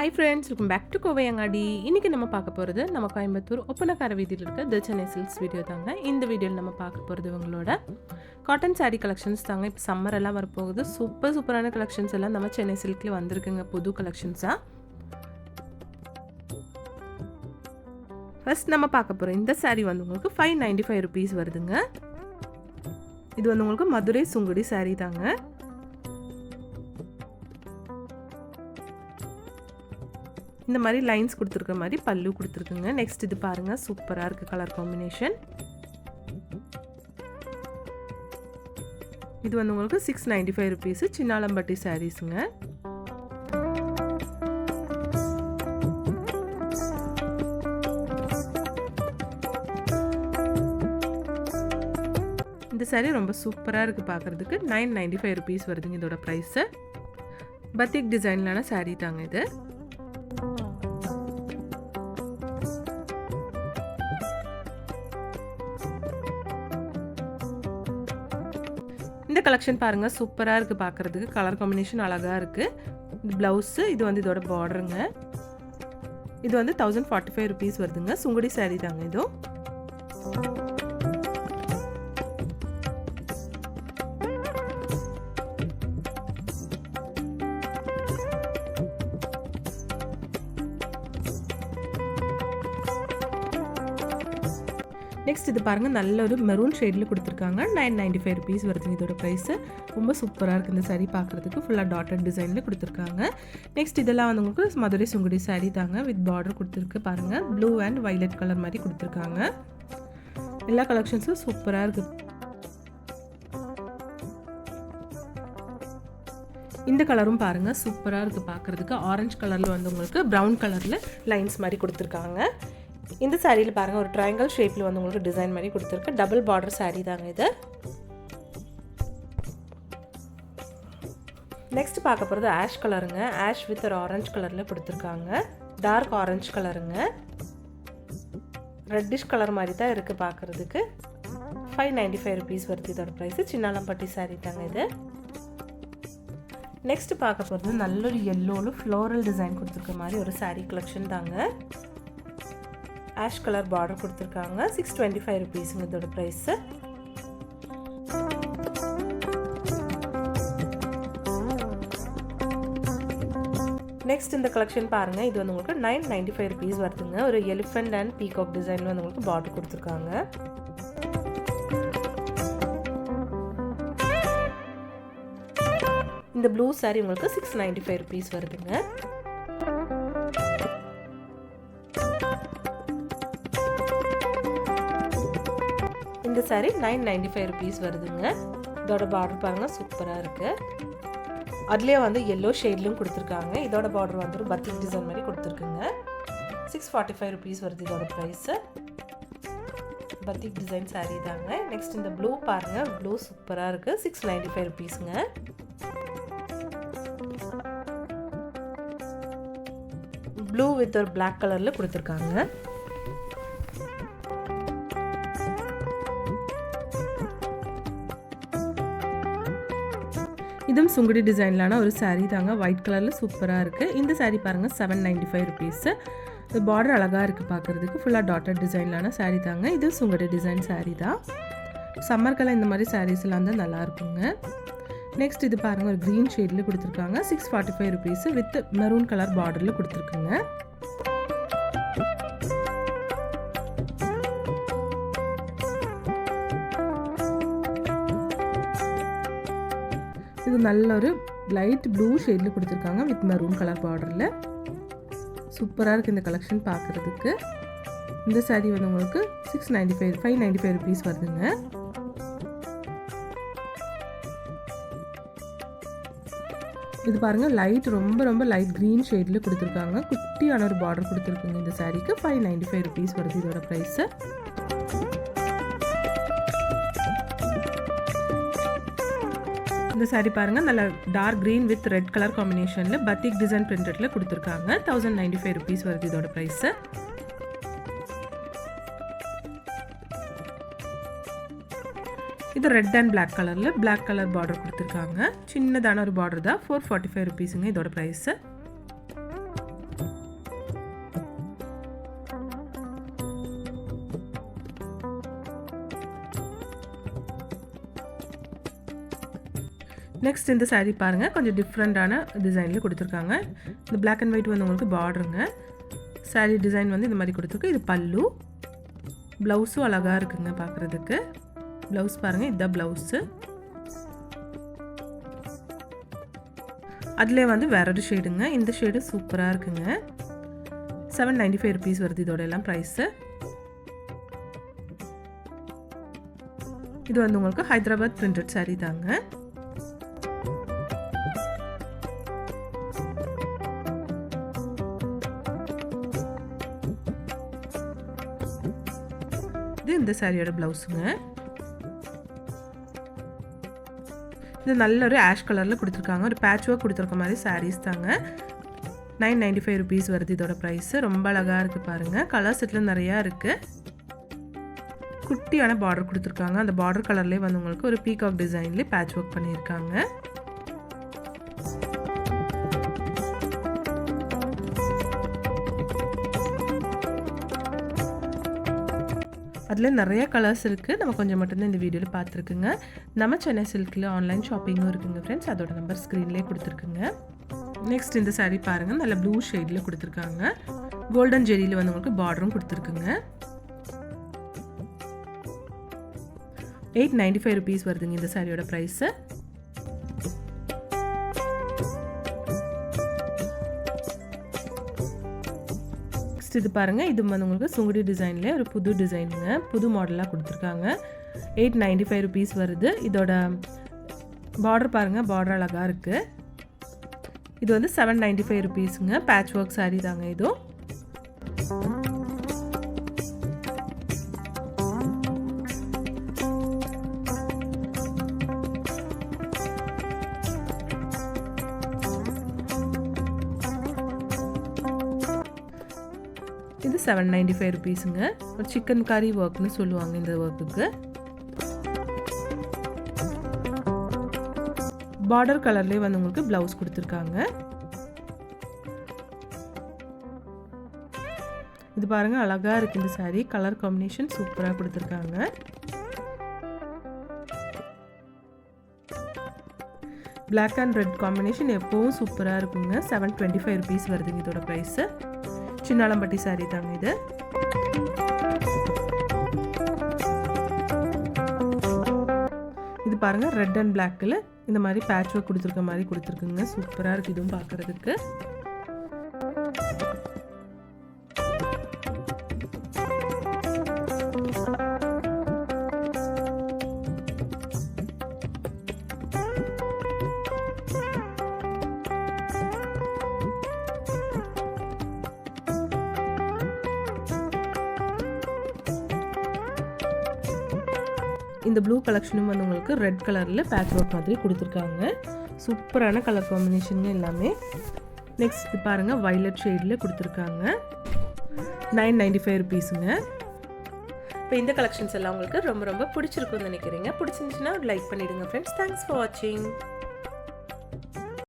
Hi friends welcome back to Kovaiangadi இன்றைக்கி நம்ம பார்க்க போகிறது நம்ம கோயம்புத்தூர் ஒப்பனக்கார வீதியில் இருக்க த சென்னை சில்க்ஸ் வீடியோ தாங்க. இந்த வீடியோவில் நம்ம பார்க்க போகிறது இவங்களோட காட்டன் saree கலெக்ஷன்ஸ் தாங்க. இப்போ சம்மர் எல்லாம் வரப்போகுது. சூப்பர் சூப்பரான கலெக்ஷன்ஸ் எல்லாம் நம்ம சென்னை சில்கில் வந்திருக்குங்க. புது கலெக்ஷன்ஸாக ஃபர்ஸ்ட் நம்ம பார்க்க போகிறோம் இந்த saree வந்து உங்களுக்கு ஃபைவ் நைன்டி ஃபைவ் ருபீஸ் வருதுங்க. இது வந்து உங்களுக்கு மதுரை சுங்குடி saree தாங்க. இந்த மாதிரி லைன்ஸ் கொடுத்துருக்க மாதிரி பல்லு கொடுத்துருக்குங்க. நெக்ஸ்ட் இது பாருங்கள் சூப்பராக இருக்குது கலர் காம்பினேஷன் இது வந்து உங்களுக்கு six ninety five rupees Chinnalampatti சாரீஸுங்க இந்த சாரீ ரொம்ப சூப்பராக இருக்குது பார்க்குறதுக்கு நைன் நைன்டி ஃபைவ் ருபீஸ் வருதுங்க இதோட ப்ரைஸு பத்திக் டிசைன்லான சாரீ தாங்க இது. இந்த கலெக்ஷன் பாருங்கள் சூப்பராக இருக்குது பார்க்குறதுக்கு கலர் காம்பினேஷன் அழகாக இருக்குது இது ப்ளவுஸு இது வந்து இதோட பார்டருங்க இது வந்து தௌசண்ட் ஃபார்ட்டி ஃபைவ் ருபீஸ் வருதுங்க. சுங்குடி சாரீ தாங்க இதுவும் நெக்ஸ்ட் இது பாருங்கள் நல்ல ஒரு மெரூன் ஷேடில் கொடுத்துருக்காங்க. நைன் நைன்டி ஃபைவ் ருபீஸ் வருதுங்க இதோட ப்ரைஸு ரொம்ப சூப்பராக இருக்குது இந்த சாரீ பார்க்குறதுக்கு ஃபுல்லாக டாட்டட் டிசைனில் கொடுத்துருக்காங்க. நெக்ஸ்ட் இதெல்லாம் வந்து உங்களுக்கு மதுரை சுங்குடி saree தாங்க வித் பார்டர் கொடுத்துருக்கு பாருங்கள் ப்ளூ அண்ட் வைலட் கலர் மாதிரி கொடுத்துருக்காங்க. எல்லா கலெக்ஷன்ஸும் சூப்பராக இருக்குது இந்த கலரும் பாருங்கள் சூப்பராக இருக்குது பார்க்குறதுக்கு ஆரஞ்சு கலரில் வந்து உங்களுக்கு ப்ரௌன் கலரில் லைன்ஸ் மாதிரி கொடுத்துருக்காங்க. இந்த சாரியில் பாருங்கள் ஒரு ட்ரையாங்கிள் ஷேப்பில் வந்து உங்களுக்கு டிசைன் மாதிரி கொடுத்துருக்கு. டபுள் பார்டர் சாரீ தாங்க இது. நெக்ஸ்ட் பார்க்க போகிறது ஆஷ் கலருங்க ஆஷ் வித் ஒரு ஆரஞ்சு கலரில் கொடுத்துருக்காங்க. டார்க் ஆரஞ்சு கலருங்க ரெட்டிஷ் கலர் மாதிரி தான் இருக்குது பார்க்குறதுக்கு. ஃபைவ் நைன்டி ஃபைவ் ருபீஸ் வருது இதோட ப்ரைஸு சின்னாலம்பட்டி சாரீ தாங்க இது. நெக்ஸ்ட் பார்க்க போகிறது நல்ல ஒரு எல்லோவில் ஃப்ளோரல் டிசைன் கொடுத்துருக்க மாதிரி ஒரு சாரீ கலெக்ஷன் தாங்க. ஆஷ் கலர் பார்டர் கொடுத்துருக்காங்க. சிக்ஸ் டுவெண்ட்டி ஃபைவ் ருபீஸுங்க இதோட ப்ரைஸு நெக்ஸ்ட் இந்த கலெக்ஷன் பாருங்கள் இது வந்து உங்களுக்கு நைன் நைன்டி ஃபைவ் ருபீஸ் வருதுங்க. ஒரு எலிஃபென்ட் அண்ட் பீகாக் டிசைனில் வந்து உங்களுக்கு பார்டர் கொடுத்துருக்காங்க. இந்த ப்ளூ saree உங்களுக்கு சிக்ஸ் நைன்டி ஃபைவ் ருபீஸ் வருதுங்க. இந்த நைன் நைன்டி ஃபைவ் ருபீஸ் வருதுங்க. இதோட பார்டர் பாருங்கள் சூப்பராக இருக்குது அதுலேயே வந்து எல்லோ ஷேட்லையும் கொடுத்துருக்காங்க. இதோட பார்டர் வந்து ஒரு பத்திக் டிசைன் மாதிரி கொடுத்துருக்குங்க. சிக்ஸ் ஃபார்ட்டி ஃபைவ் ருபீஸ் வருது இதோட ப்ரைஸு பத்திக் டிசைன் சாரீ தாங்க. நெக்ஸ்ட் இந்த ப்ளூ பாருங்கள் ப்ளூ சூப்பராக இருக்குது சிக்ஸ் நைன்டி ஃபைவ் ருபீஸுங்க ப்ளூ வித் ஒரு பிளாக் கலரில் கொடுத்துருக்காங்க. இதுவும் சுங்குடி டிசைன்லான ஒரு சாரீ தாங்க. ஒயிட் கலரில் சூப்பராக இருக்குது இந்த சாரீ பாருங்கள் செவன் நைன்டி ஃபைவ் ருபீஸு இந்த பார்டர் அழகாக இருக்குது பார்க்குறதுக்கு ஃபுல்லாக டாட்டட் டிசைன்லான சாரீ தாங்க. இது சுங்குடி டிசைன் சாரீ தான். சம்மர்க்கெல்லாம் இந்த மாதிரி சாரீஸ்லாம் தான் நல்லா இருக்குங்க. நெக்ஸ்ட் இது பாருங்கள் ஒரு க்ரீன் ஷேடில் கொடுத்துருக்காங்க. Six forty five rupees with maroon colour பார்டரில் கொடுத்துருக்குங்க. இது நல்ல ஒரு லைட் ப்ளூ ஷேடில் கொடுத்துருக்காங்க வித் மெரூன் கலர் பார்டரில் சூப்பராக இருக்குது இந்த கலெக்ஷன் பார்க்குறதுக்கு இந்த சாரீ வந்து உங்களுக்கு six ninety five five ninety five rupees வருதுங்க. இது பாருங்கள் லைட் ரொம்ப ரொம்ப லைட் க்ரீன் ஷேடில் கொடுத்துருக்காங்க. குட்டியான ஒரு பார்டர் கொடுத்துருக்குங்க இந்த சாரீக்கு ஃபைவ் நைன்டி ஃபைவ் ருபீஸ் வருது இதோட ப்ரைஸு இந்த saree பாருங்கள் நல்ல dark green with red colour காம்பினேஷனில் பத்திக் டிசைன் பிரிண்டடில் கொடுத்துருக்காங்க. தௌசண்ட் நைன்டி ஃபைவ் ருபீஸ் வருது இதோட ப்ரைஸு இது ரெட் அண்ட் பிளாக் கலரில் பிளாக் கலர் பார்டர் கொடுத்துருக்காங்க. சின்னதான ஒரு பார்டர் தான். ஃபோர் ஃபார்ட்டி ஃபைவ் ருபீஸுங்க இதோட ப்ரைஸு நெக்ஸ்ட் இந்த சாரீ பாருங்கள் கொஞ்சம் டிஃப்ரெண்ட்டான டிசைனில் கொடுத்துருக்காங்க. இந்த பிளாக் அண்ட் ஒயிட் வந்து உங்களுக்கு பார்டருங்க சாரீ டிசைன் வந்து இந்த மாதிரி கொடுத்துருக்கு. இது பல்லு. ப்ளவுஸும் அழகாக இருக்குங்க பார்க்குறதுக்கு ப்ளவுஸ் பாருங்கள் இதுதான் ப்ளவுஸு அதிலே வந்து வேற ஒரு ஷேடுங்க இந்த ஷேடு சூப்பராக இருக்குங்க. செவன் நைன்டி ஃபைவ் ருபீஸ் வருது இதோட எல்லாம் ப்ரைஸு இது வந்து உங்களுக்கு ஹைதராபாத் பிரிண்டட் சாரீ தாங்க. இது இந்த சாரியோட ப்ளவுஸுங்க இது நல்ல ஒரு ஆஷ் கலரில் கொடுத்துருக்காங்க. ஒரு பேட்ச் ஒர்க் கொடுத்துருக்க மாதிரி சாரீஸ் தாங்க. நைன் நைன்டி ஃபைவ் ருபீஸ் வருது இதோட ப்ரைஸு ரொம்ப அழகாக இருக்குது பாருங்கள் கலர் செட்டில் நிறையா இருக்குது குட்டியான பார்டர் கொடுத்துருக்காங்க. அந்த பார்டர் கலர்லேயே வந்து உங்களுக்கு ஒரு பீகாக் டிசைன்லேயே பேட்ச் ஒர்க் பண்ணியிருக்காங்க. அதில் நிறைய கலர்ஸ் இருக்குது நம்ம கொஞ்சம் மட்டும்தான் இந்த வீடியோவில் பார்த்துருக்குங்க. நம்ம சென்னை சில்கில் ஆன்லைன் ஷாப்பிங்கும் இருக்குங்க ஃப்ரெண்ட்ஸ் அதோட நம்பர் ஸ்க்ரீன்லேயே கொடுத்துருக்குங்க. நெக்ஸ்ட் இந்த சாரீ பாருங்கள் நல்ல ப்ளூ ஷேடில் கொடுத்துருக்காங்க. கோல்டன் ஜெரியில் வந்து உங்களுக்கு பார்டரும் கொடுத்துருக்குங்க. எயிட் நைன்டி ஃபைவ் ருபீஸ் வருதுங்க இந்த சாரியோட ப்ரைஸு நெக்ஸ்ட் இது பாருங்கள் இது வந்து உங்களுக்கு சுங்குடி டிசைனில் ஒரு புது டிசைனுங்க புது மாடலாக கொடுத்துருக்காங்க. எயிட் நைன்டி ஃபைவ் ருபீஸ் வருது. இதோட பார்டர் பாருங்கள் பார்டர் அழகாக இருக்குது இது வந்து செவன் நைன்டி ஃபைவ் ருபீஸுங்க பேட்ச் ஒர்க் saree தாங்க இதுவும் செவன் நைன்டி ஃபைவ் ருபீஸுங்க ஒரு சிக்கன் கறி ஒர்க்னு சொல்லுவாங்க இந்த ஒர்க்குக்கு பார்டர் கலர்லேயே வந்து உங்களுக்கு ப்ளவுஸ் கொடுத்துருக்காங்க. இது பாருங்க அழகா இருக்கு இந்த சாரீ கலர் காம்பினேஷன் சூப்பராக கொடுத்துருக்காங்க. பிளாக் அண்ட் ரெட் காம்பினேஷன் எப்பவும் சூப்பராக இருக்குங்க. செவன் டுவெண்ட்டி ஃபைவ் ருபீஸ் வருதுங்க இதோட ப்ரைஸு சின்னாலம்பட்டி சாரீ தாங்க இது. இது பாருங்க ரெட் அண்ட் பிளாக்கில் இந்த மாதிரி பேட்ச் ஒர்க் கொடுத்துருக்க மாதிரி கொடுத்துருக்குங்க. சூப்பராக இருக்குது இதுவும் பார்க்குறதுக்கு. இந்த ப்ளூ கலெக்ஷனும் வந்து உங்களுக்கு ரெட் கலரில் பேட்ச் ஒர்க் மாதிரி கொடுத்துருக்காங்க. சூப்பரான கலர் காம்பினேஷன் எல்லாமே. நெக்ஸ்ட் இது பாருங்கள் வைலட் ஷேடில் கொடுத்துருக்காங்க. நைன் நைன்டி ஃபைவ் ருபீஸுங்க இப்போ இந்த கலெக்ஷன்ஸ் எல்லாம் உங்களுக்கு ரொம்ப ரொம்ப பிடிச்சிருக்கும்னு நினைக்கிறீங்க. பிடிச்சிருந்துச்சுன்னா லைக் பண்ணிவிடுங்க ஃப்ரெண்ட்ஸ் தேங்க்ஸ் ஃபார் வாட்சிங்